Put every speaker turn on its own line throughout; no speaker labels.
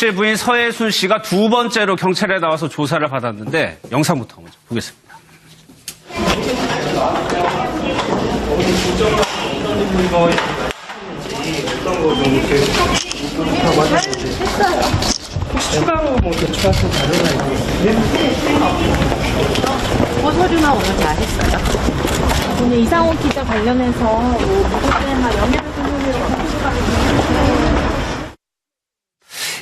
제 부인 서혜순 씨가 두 번째로 경찰에 나와서 조사를 받았는데 영상부터 먼저 보겠습니다.
서류나 오늘 다 했어요.
오늘 이상호 기자 관련해서 뭐 무엇이나 영향을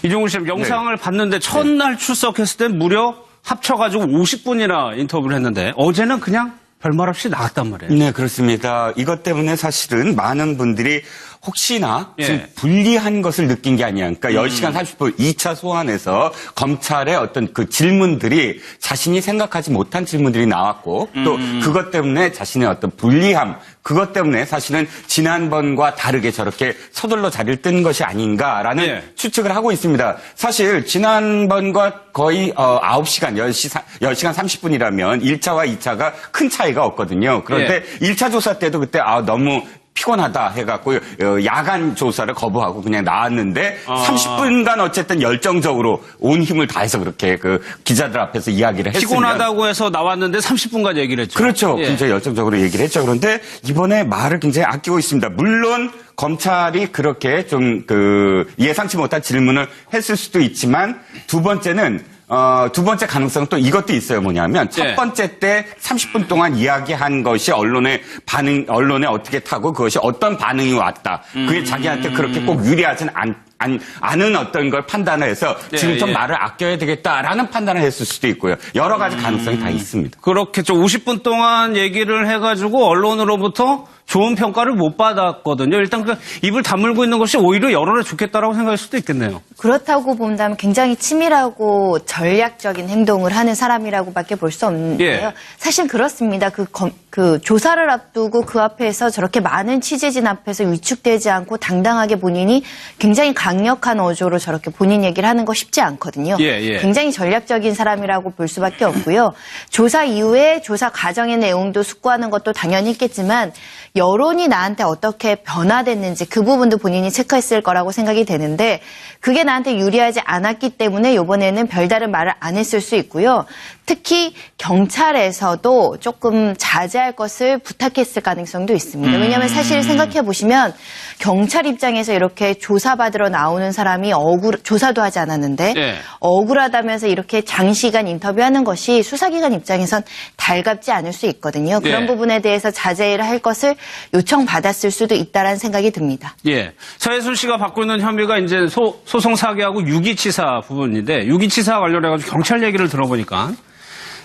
이종훈 씨 영상을 봤는데 첫날 출석했을 땐 무려 합쳐가지고 50분이나 인터뷰를 했는데 어제는 그냥 별말 없이 나갔단 말이에요.
네, 그렇습니다. 이것 때문에 사실은 많은 분들이 혹시나
예. 음.
좀 불리한 것을 느낀 게 아니야. 그러니까 10시간 30분 2차 소환에서 검찰의 어떤 그 질문들이 자신이 생각하지 못한 질문들이 나왔고 또
음.
그것 때문에 자신의 어떤 불리함 그것 때문에 사실은 지난번과 다르게 저렇게 서둘러 자리를 뜬 것이 아닌가라는
예.
추측을 하고 있습니다. 사실 지난번과 거의 어, 9시간, 10시, 10시간 30분이라면 1차와 2차가 큰 차이가 없거든요. 그런데
예.
1차 조사 때도 그때 아 너무 피곤하다 해갖고 어, 야간 조사를 거부하고 그냥 나왔는데
아.
30분간 어쨌든 열정적으로 온 힘을 다해서 그렇게 그 기자들 앞에서 이야기를 했습니다.
피곤하다고 해서 나왔는데 30분간 얘기를 했죠.
그렇죠.
예.
굉장히 열정적으로 얘기를 했죠. 그런데 이번에 말을 굉장히 아끼고 있습니다. 물론 검찰이 그렇게 좀 그 예상치 못한 질문을 했을 수도 있지만 두 번째는 어, 두 번째 가능성은 또 이것도 있어요. 뭐냐면 첫
예.
번째 때 30분 동안 이야기한 것이 언론의 반응, 언론에 어떻게 타고 그것이 어떤 반응이 왔다. 그게 자기한테 그렇게 꼭 유리하진 않, 안, 않은 어떤 걸 판단을 해서
예,
지금 좀
예.
말을 아껴야 되겠다라는 판단을 했을 수도 있고요. 여러 가지 가능성이
음.
다 있습니다.
그렇겠죠. 50분 동안 얘기를 해가지고 언론으로부터 좋은 평가를 못 받았거든요. 일단 그 입을 다물고 있는 것이 오히려 여론에 좋겠다라고 생각할 수도 있겠네요.
그렇다고 본다면 굉장히 치밀하고 전략적인 행동을 하는 사람이라고밖에 볼 수 없는데요.
예.
사실 그렇습니다. 그, 검- 그 조사를 앞두고 그 앞에서 저렇게 많은 취재진 앞에서 위축되지 않고 당당하게 본인이 굉장히 강력한 어조로 저렇게 본인 얘기를 하는 거 쉽지 않거든요.
예, 예.
굉장히 전략적인 사람이라고 볼 수밖에 없고요. 조사 이후에 조사 과정의 내용도 숙고하는 것도 당연히 있겠지만 여론이 나한테 어떻게 변화됐는지 그 부분도 본인이 체크했을 거라고 생각이 되는데 그게 나한테 유리하지 않았기 때문에 이번에는 별다른 말을 안 했을 수 있고요. 특히 경찰에서도 조금 자제할 것을 부탁했을 가능성도 있습니다. 왜냐하면 사실 생각해 보시면 경찰 입장에서 이렇게 조사받으러 나오는 사람이 억울 조사도 하지 않았는데
예.
억울하다면서 이렇게 장시간 인터뷰하는 것이 수사기관 입장에선 달갑지 않을 수 있거든요. 그런
예.
부분에 대해서 자제를 할 것을 요청받았을 수도 있다라는 생각이 듭니다.
예. 서혜순 씨가 받고 있는 혐의가 이제 소, 소송 사기하고 유기치사 부분인데 유기치사 관련해 가지고 경찰 얘기를 들어보니까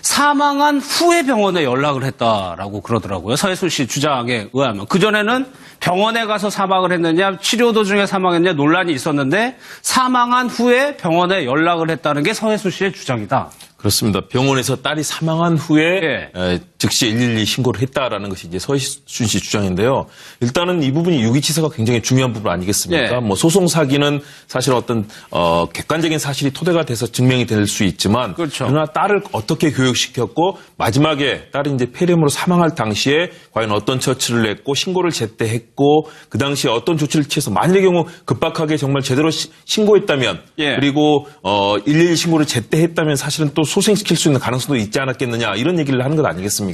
사망한 후에 병원에 연락을 했다라고 그러더라고요. 서혜순 씨 주장에 의하면. 그전에는 병원에 가서 사망을 했느냐, 치료 도중에 사망했느냐 논란이 있었는데 사망한 후에 병원에 연락을 했다는 게 서혜순 씨의 주장이다.
그렇습니다. 병원에서 딸이 사망한 후에
예.
에, 즉시 112 신고를 했다라는 것이 이제 서희순 씨 주장인데요. 일단은 이 부분이 유기치사가 굉장히 중요한 부분 아니겠습니까?
예.
뭐 소송 사기는 사실 어떤 어, 객관적인 사실이 토대가 돼서 증명이 될 수 있지만
그렇죠.
그러나 딸을 어떻게 교육시켰고 마지막에 딸이 이제 폐렴으로 사망할 당시에 과연 어떤 처치를 했고 신고를 제때 했고 그 당시에 어떤 조치를 취해서 만일의 경우 급박하게 정말 제대로 시- 신고했다면
예.
그리고 어, 112 신고를 제때 했다면 사실은 또 소생시킬 수 있는 가능성도 있지 않았겠느냐 이런 얘기를 하는 것 아니겠습니까?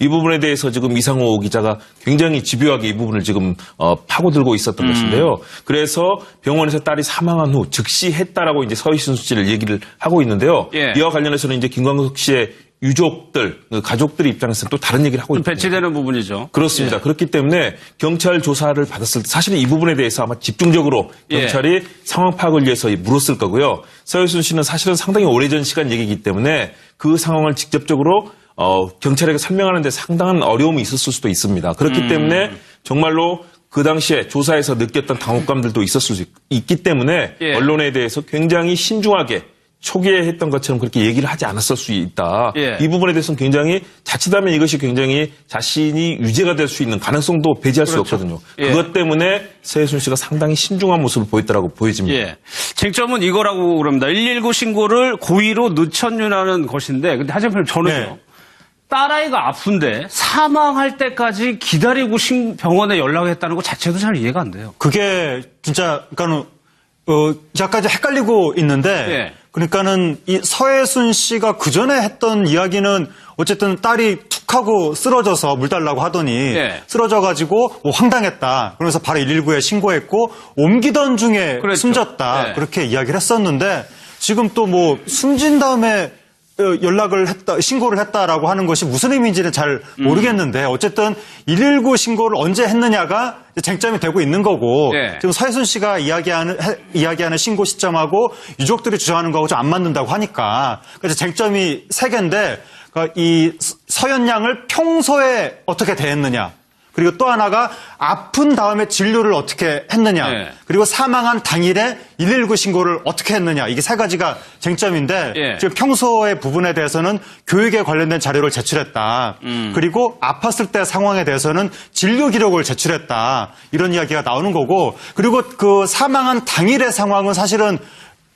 이 부분에 대해서 지금 이상호 기자가 굉장히 집요하게 이 부분을 지금 어, 파고들고 있었던
음.
것인데요. 그래서 병원에서 딸이 사망한 후 즉시 했다라고 이제 서희순 씨를 얘기를 하고 있는데요.
예.
이와 관련해서는 이제 김광석 씨의 유족들, 그 가족들 입장에서는 또 다른 얘기를 하고
좀
있습니다.
배치되는 부분이죠.
그렇습니다.
예.
그렇기 때문에 경찰 조사를 받았을 때 사실은 이 부분에 대해서 아마 집중적으로
예.
경찰이 상황 파악을 위해서 물었을 거고요. 서효순 씨는 사실은 상당히 오래전 시간 얘기이기 때문에 그 상황을 직접적으로 어, 경찰에게 설명하는 데 상당한 어려움이 있었을 수도 있습니다. 그렇기
음.
때문에 정말로 그 당시에 조사에서 느꼈던 당혹감들도 있었을 수 있- 있기 때문에
예.
언론에 대해서 굉장히 신중하게 초기에 했던 것처럼 그렇게 얘기를 하지 않았을 수 있다.
예.
이 부분에 대해서는 굉장히 자칫하면 이것이 굉장히 자신이 유죄가 될 수 있는 가능성도 배제할 수
그렇죠.
없거든요.
예.
그것 때문에 서혜순 씨가 상당히 신중한 모습을 보였다고 보여집니다.
예. 쟁점은 이거라고 그럽니다. 119 신고를 고의로 늦췄냐는 것인데, 근데 하재평 저는요.
네.
딸아이가 아픈데 사망할 때까지 기다리고 신- 병원에 연락했다는 것 자체도 잘 이해가 안 돼요.
그게 진짜 그러니까는 어, 이제 헷갈리고 있는데,
예.
그러니까는 이 서혜순 씨가 그 전에 했던 이야기는 어쨌든 딸이 툭 하고 쓰러져서 물 달라고 하더니
예.
쓰러져 가지고 뭐 황당했다. 그러면서 바로 119에 신고했고 옮기던 중에
그랬죠.
숨졌다.
예.
그렇게 이야기를 했었는데 지금 또 뭐 숨진 다음에 어, 연락을 했다, 신고를 했다라고 하는 것이 무슨 의미인지는 잘
음.
모르겠는데 어쨌든 119 신고를 언제 했느냐가 쟁점이 되고 있는 거고
예.
지금 서혜순 씨가 이야기하는 해- 이야기하는 신고 시점하고 유족들이 주장하는 거하고 좀 안 맞는다고 하니까 그래서 쟁점이 세 개인데 그러니까 이 서- 서현 양을 평소에 어떻게 대했느냐 그리고 또 하나가 아픈 다음에 진료를 어떻게 했느냐
예.
그리고 사망한 당일에 119 신고를 어떻게 했느냐 이게 세 가지가 쟁점인데
예.
지금 평소의 부분에 대해서는 교육에 관련된 자료를 제출했다.
음.
그리고 아팠을 때 상황에 대해서는 진료 기록을 제출했다. 이런 이야기가 나오는 거고 그리고 그 사망한 당일의 상황은 사실은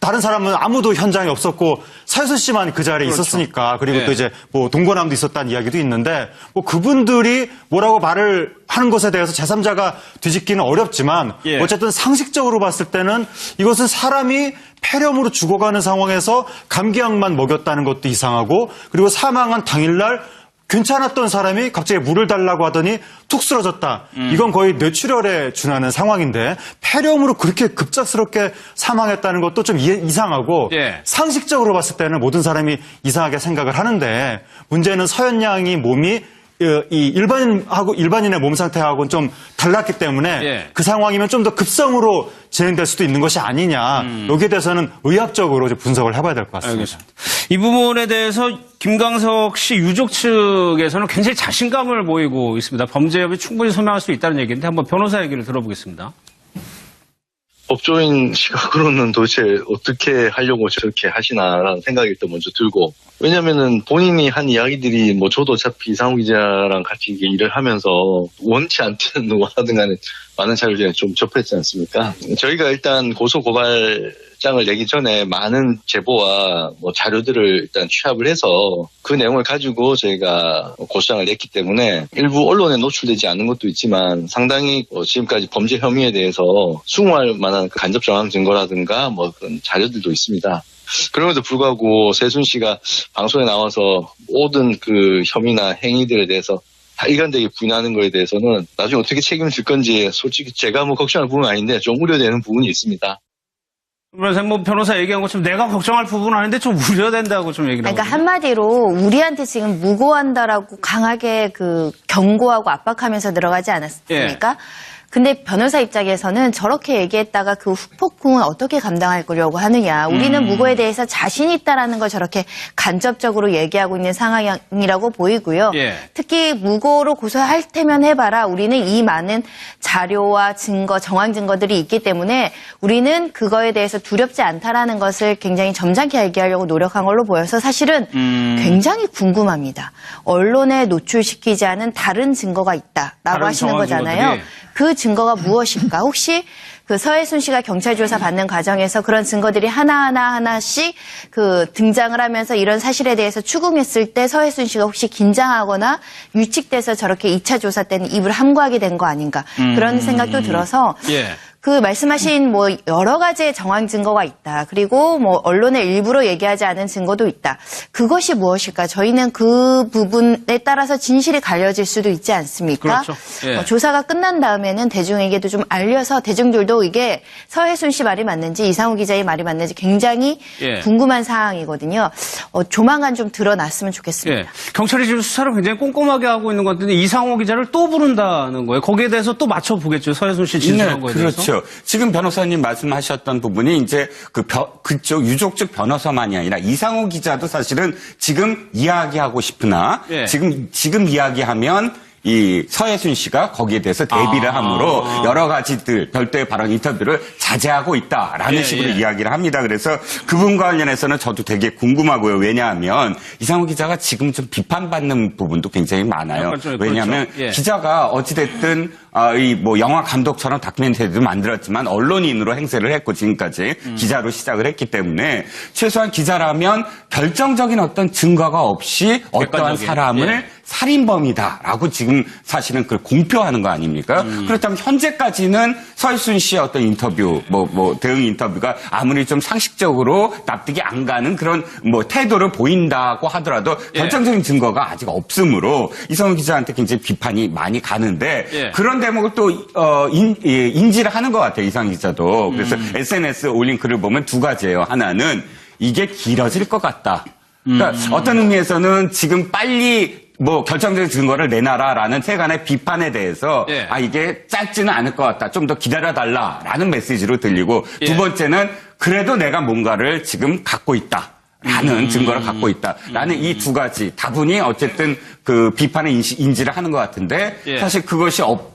다른 사람은 아무도 현장에 없었고 서혜순 씨만 그 자리에 있었으니까 그리고
예.
또 이제 뭐 동거남도 있었다는 이야기도 있는데 뭐 그분들이 뭐라고 말을 하는 것에 대해서 제3자가 뒤집기는 어렵지만
예.
어쨌든 상식적으로 봤을 때는 이것은 사람이 폐렴으로 죽어가는 상황에서 감기약만 먹였다는 것도 이상하고 그리고 사망한 당일날 괜찮았던 사람이 갑자기 물을 달라고 하더니 툭 쓰러졌다.
음.
이건 거의 뇌출혈에 준하는 상황인데 폐렴으로 그렇게 급작스럽게 사망했다는 것도 좀 이- 이상하고
예.
상식적으로 봤을 때는 모든 사람이 이상하게 생각을 하는데 문제는 서현 양이 몸이 어, 이 일반인하고 일반인의 몸 상태하고는 좀 달랐기 때문에
예.
그 상황이면 좀 더 급성으로 진행될 수도 있는 것이 아니냐. 여기에 대해서는 의학적으로 분석을 해봐야 될 것 같습니다.
알겠습니다. 이 부분에 대해서 김광석 씨 유족 측에서는 굉장히 자신감을 보이고 있습니다. 범죄 혐의 충분히 소명할 수 있다는 얘기인데 한번 변호사 얘기를 들어보겠습니다.
법조인 시각으로는 도대체 어떻게 하려고 저렇게 하시나라는 생각이 일단 먼저 들고 왜냐면은 본인이 한 이야기들이 뭐 저도 어차피 이상우 기자랑 같이 일을 하면서 원치 않든 누구하든 간에 많은 자료들을 좀 접했지 않습니까? 저희가 일단 고소 고발 장을 내기 전에 많은 제보와 뭐 자료들을 일단 취합을 해서 그 내용을 가지고 저희가 고소장을 냈기 때문에 일부 언론에 노출되지 않은 것도 있지만 상당히 어, 지금까지 범죄 혐의에 대해서 수긍할 만한 그 간접 정황 증거라든가 뭐 그런 자료들도 있습니다. 그럼에도 불구하고 세순 씨가 방송에 나와서 모든 그 혐의나 행위들에 대해서 다 일관되게 부인하는 거에 대해서는 나중에 어떻게 책임을 질 건지 솔직히 제가 뭐 걱정할 부분은 아닌데 좀 우려되는 부분이 있습니다.
그래서 뭐 변호사 얘기한 것처럼 내가 걱정할 부분은 아닌데 좀 우려된다고 좀 얘기를
그러니까
하거든요.
한마디로 우리한테 지금 무고한다라고 강하게 그 경고하고 압박하면서 들어가지 않았습니까?
예.
근데 변호사 입장에서는 저렇게 얘기했다가 그 후폭풍은 어떻게 감당할 거려고 하느냐. 우리는
음.
무고에 대해서 자신 있다라는 걸 저렇게 간접적으로 얘기하고 있는 상황이라고 보이고요.
예.
특히 무고로 고소할 테면 해봐라. 우리는 이 많은 자료와 증거, 정황 증거들이 있기 때문에 우리는 그거에 대해서 두렵지 않다라는 것을 굉장히 점잖게 얘기하려고 노력한 걸로 보여서 사실은
음.
굉장히 궁금합니다. 언론에 노출시키지 않은 다른 증거가 있다라고
다른
하시는 거잖아요.
증거들이.
그 증거가 무엇일까? 혹시 그 서혜순 씨가 경찰 조사 받는 과정에서 그런 증거들이 하나하나 하나씩 그 등장을 하면서 이런 사실에 대해서 추궁했을 때 서혜순 씨가 혹시 긴장하거나 유축돼서 저렇게 2차 조사 때는 입을 함구하게 된 거 아닌가 그런 생각도 들어서
예.
그 말씀하신 뭐 여러 가지의 정황 증거가 있다. 그리고 뭐 언론에 일부러 얘기하지 않은 증거도 있다. 그것이 무엇일까? 저희는 그 부분에 따라서 진실이 갈려질 수도 있지 않습니까?
그렇죠. 예.
어, 조사가 끝난 다음에는 대중에게도 좀 알려서 대중들도 이게 서혜순 씨 말이 맞는지 이상우 기자의 말이 맞는지 굉장히
예.
궁금한 사항이거든요. 어, 조만간 좀 드러났으면 좋겠습니다.
예. 경찰이 지금 수사를 굉장히 꼼꼼하게 하고 있는 것 같은데 이상호 기자를 또 부른다는 거예요. 거기에 대해서 또 맞춰보겠죠. 서혜순 씨 진술한 거에 대해서.
그렇죠. 지금 변호사님 말씀하셨던 부분이 이제 그 벼- 그쪽 유족 측 변호사만이 아니라 이상호 기자도 사실은 지금 이야기하고 싶으나
예.
지금 지금 이야기하면 이 서혜순 씨가 거기에 대해서 대비를
아.
함으로 여러 가지들 별도의 발언 인터뷰를 자제하고 있다라는
예,
식으로
예.
이야기를 합니다. 그래서 그분과 관련해서는 저도 되게 궁금하고요. 왜냐하면 이상호 기자가 지금 좀 비판받는 부분도 굉장히 많아요.
약간 좀
왜냐하면
그렇죠. 예.
기자가 어찌됐든 아, 이뭐 영화 감독처럼 다큐멘터리도 만들었지만 언론인으로 행세를 했고 지금까지
음.
기자로 시작을 했기 때문에 최소한 기자라면 결정적인 어떤 증거가 없이 어떠한 사람을
예.
살인범이다라고 지금 사실은 그걸 공표하는 거 아닙니까? 그렇다면 현재까지는 서희순 씨의 어떤 인터뷰, 뭐, 뭐, 대응 인터뷰가 아무리 좀 상식적으로 납득이 안 가는 그런 뭐 태도를 보인다고 하더라도
예.
결정적인 증거가 아직 없으므로 이성훈 기자한테 굉장히 비판이 많이 가는데
예.
그런 대목을 또, 어, 인, 예, 인지를 하는 것 같아요. 이상 기자도. 그래서
음.
SNS 올린 글을 보면 두 가지예요. 하나는 이게 길어질 것 같다. 그러니까
음.
어떤 의미에서는 지금 빨리 뭐 결정적인 증거를 내놔라라는 세간의 비판에 대해서
예.
아 이게 짧지는 않을 것 같다. 좀 더 기다려달라라는 메시지로 들리고
예.
두 번째는 그래도 내가 뭔가를 지금 갖고 있다. 라는
음.
증거를 갖고 있다. 라는 이두 가지 다분히 어쨌든 그 비판의 인시, 인지 를 하는 것 같은데
예.
사실 그것이 없,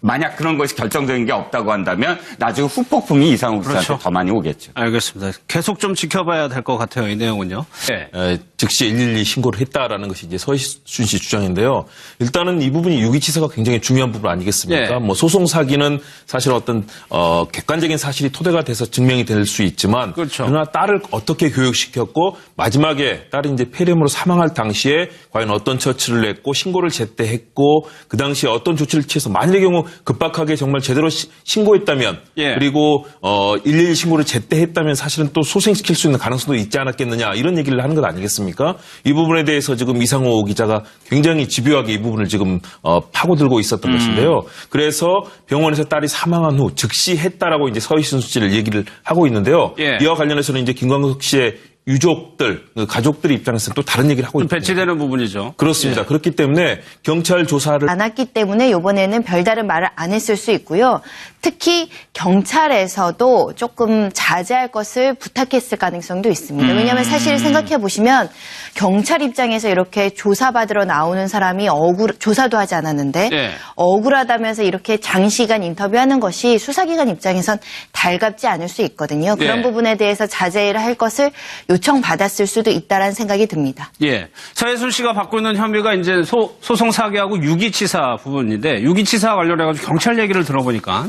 만약 그런 것이 결정적인 게 없다고 한다면 나중에 후폭풍이 이상욱 씨한테
그렇죠.
더 많이 오겠죠.
알겠습니다. 계속 좀 지켜봐야 될 것 같아요. 이 내용은요. 예.
에, 즉시 112 신고를 했다라는 것이 이제 서희순 씨 주장인데요. 일단은 이 부분이 유기치사가 굉장히 중요한 부분 아니겠습니까?
예.
뭐 소송 사기는 사실 어떤 어, 객관적인 사실이 토대가 돼서 증명이 될 수 있지만
그렇죠.
그러나 딸을 어떻게 교육시켰고 마지막에 딸이 이제 폐렴으로 사망할 당시에 과연 어떤 처치를 했고 신고를 제때 했고 그 당시에 어떤 조치를 취해서 만일의 경우 급박하게 정말 제대로 시- 신고했다면
예.
그리고 어, 112 신고를 제때 했다면 사실은 또 소생시킬 수 있는 가능성도 있지 않았겠느냐 이런 얘기를 하는 것 아니겠습니까? 이 부분에 대해서 지금 이상호 기자가 굉장히 집요하게 이 부분을 지금 어, 파고들고
음.
있었던 것인데요. 그래서 병원에서 딸이 사망한 후 즉시 했다라고 이제 서희순 씨를 얘기를 하고 있는데요.
예.
이와 관련해서는 이제 김광석 씨의 유족들, 그 가족들 입장에서는 또 다른 얘기를 하고
좀
있습니다.
배치되는 부분이죠.
그렇습니다. 그렇기 때문에 경찰 조사를
않았기 때문에 이번에는 별다른 말을 안 했을 수 있고요. 특히 경찰에서도 조금 자제할 것을 부탁했을 가능성도 있습니다. 왜냐하면 사실 생각해 보시면 경찰 입장에서 이렇게 조사받으러 나오는 사람이 억울 조사도 하지 않았는데
네.
억울하다면서 이렇게 장시간 인터뷰하는 것이 수사기관 입장에선 달갑지 않을 수 있거든요. 그런
네.
부분에 대해서 자제를 할 것을 요청받았을 수도 있다라는 생각이 듭니다.
예. 서혜순 씨가 받고 있는 혐의가 이제 소, 소송 사기하고 유기치사 부분인데 유기치사 관련해 가지고 경찰 얘기를 들어보니까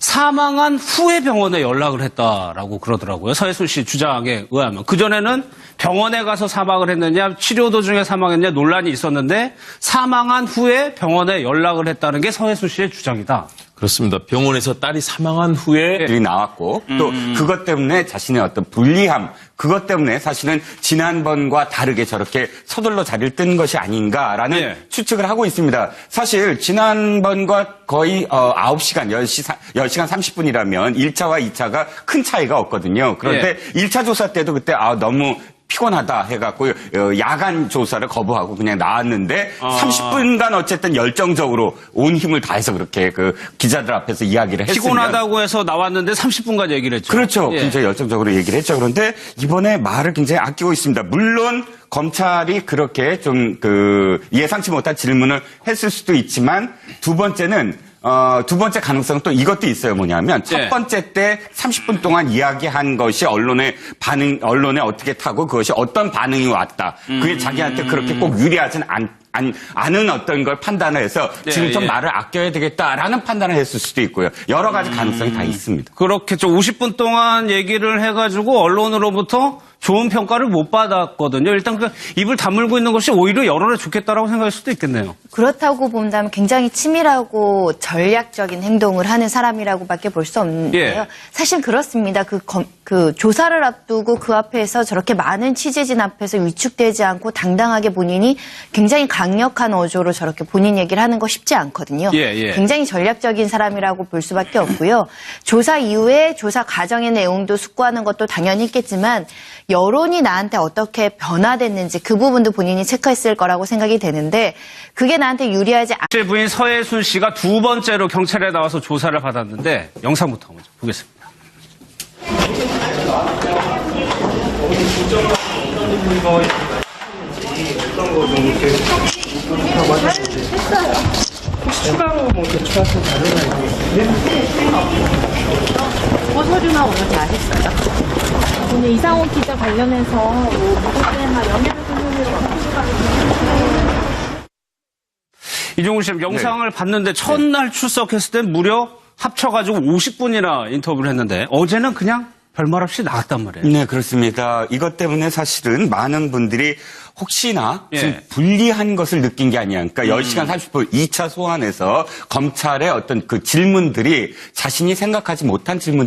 사망한 후에 병원에 연락을 했다라고 그러더라고요. 서혜순 씨 주장에 의하면. 그전에는 병원에 가서 사망을 했느냐, 치료 도중에 사망했냐 논란이 있었는데 사망한 후에 병원에 연락을 했다는 게 서혜순 씨의 주장이다.
그렇습니다. 병원에서 딸이 사망한 후에
들이 나왔고 또 그것 때문에 자신의 어떤 불리함 그것 때문에 사실은 지난번과 다르게 저렇게 서둘러 자리를 뜬 것이 아닌가라는
예.
추측을 하고 있습니다. 사실 지난번과 거의 어, 9시간 10시, 10시간 30분이라면 1차와 2차가 큰 차이가 없거든요. 그런데
예.
1차 조사 때도 그때 아 너무 피곤하다 해갖고 어, 야간 조사를 거부하고 그냥 나왔는데
아.
30분간 어쨌든 열정적으로 온 힘을 다해서 그렇게 그 기자들 앞에서 이야기를 했으면
피곤하다고 해서 나왔는데 30분간 얘기를 했죠.
그렇죠.
예.
굉장히 열정적으로 얘기를 했죠. 그런데 이번에 말을 굉장히 아끼고 있습니다. 물론 검찰이 그렇게 좀 그 예상치 못한 질문을 했을 수도 있지만 두 번째는 어, 두 번째 가능성은 또 이것도 있어요. 뭐냐면 첫
예.
번째 때 30분 동안 이야기한 것이 언론의 반응, 언론에 어떻게 타고 그것이 어떤 반응이 왔다. 그게
음.
자기한테 그렇게 꼭 유리하진 않, 안, 않은 어떤 걸 판단을 해서
예,
지금 좀
예.
말을 아껴야 되겠다라는 판단을 했을 수도 있고요. 여러 가지 가능성이 다 있습니다.
그렇겠죠. 50분 동안 얘기를 해가지고 언론으로부터 좋은 평가를 못 받았거든요. 일단 그 입을 다물고 있는 것이 오히려 여론에 좋겠다라고 생각할 수도 있겠네요.
그렇다고 본다면 굉장히 치밀하고 전략적인 행동을 하는 사람이라고밖에 볼 수 없는데요.
예.
사실 그렇습니다. 그, 검- 그 조사를 앞두고 그 앞에서 저렇게 많은 취재진 앞에서 위축되지 않고 당당하게 본인이 굉장히 강력한 어조로 저렇게 본인 얘기를 하는 거 쉽지 않거든요.
예, 예.
굉장히 전략적인 사람이라고 볼 수밖에 없고요. 조사 이후에 조사 과정의 내용도 숙고하는 것도 당연히 있겠지만 여론이 나한테 어떻게 변화됐는지 그 부분도 본인이 체크했을 거라고 생각이 되는데 그게 나한테 유리하지 않
제 부인 서혜순 씨가 두 번째로 경찰에 나와서 조사를 받았는데 영상부터 먼저 보겠습니다.
오늘 이상훈 기자 관련해서 뭐 무고죄나 명예훼손
이종훈 씨 영상을 봤는데 첫날 출석했을 때 무려 합쳐가지고 50분이나 인터뷰를 했는데 어제는 그냥 별말 없이 나갔단 말이에요.
네, 그렇습니다. 이것 때문에 사실은 많은 분들이 혹시나
예.
좀 불리한 것을 느낀 게 아니야. 그러니까 10시간 30분 2차 소환에서 검찰의 어떤 그 질문들이 자신이 생각하지 못한 질문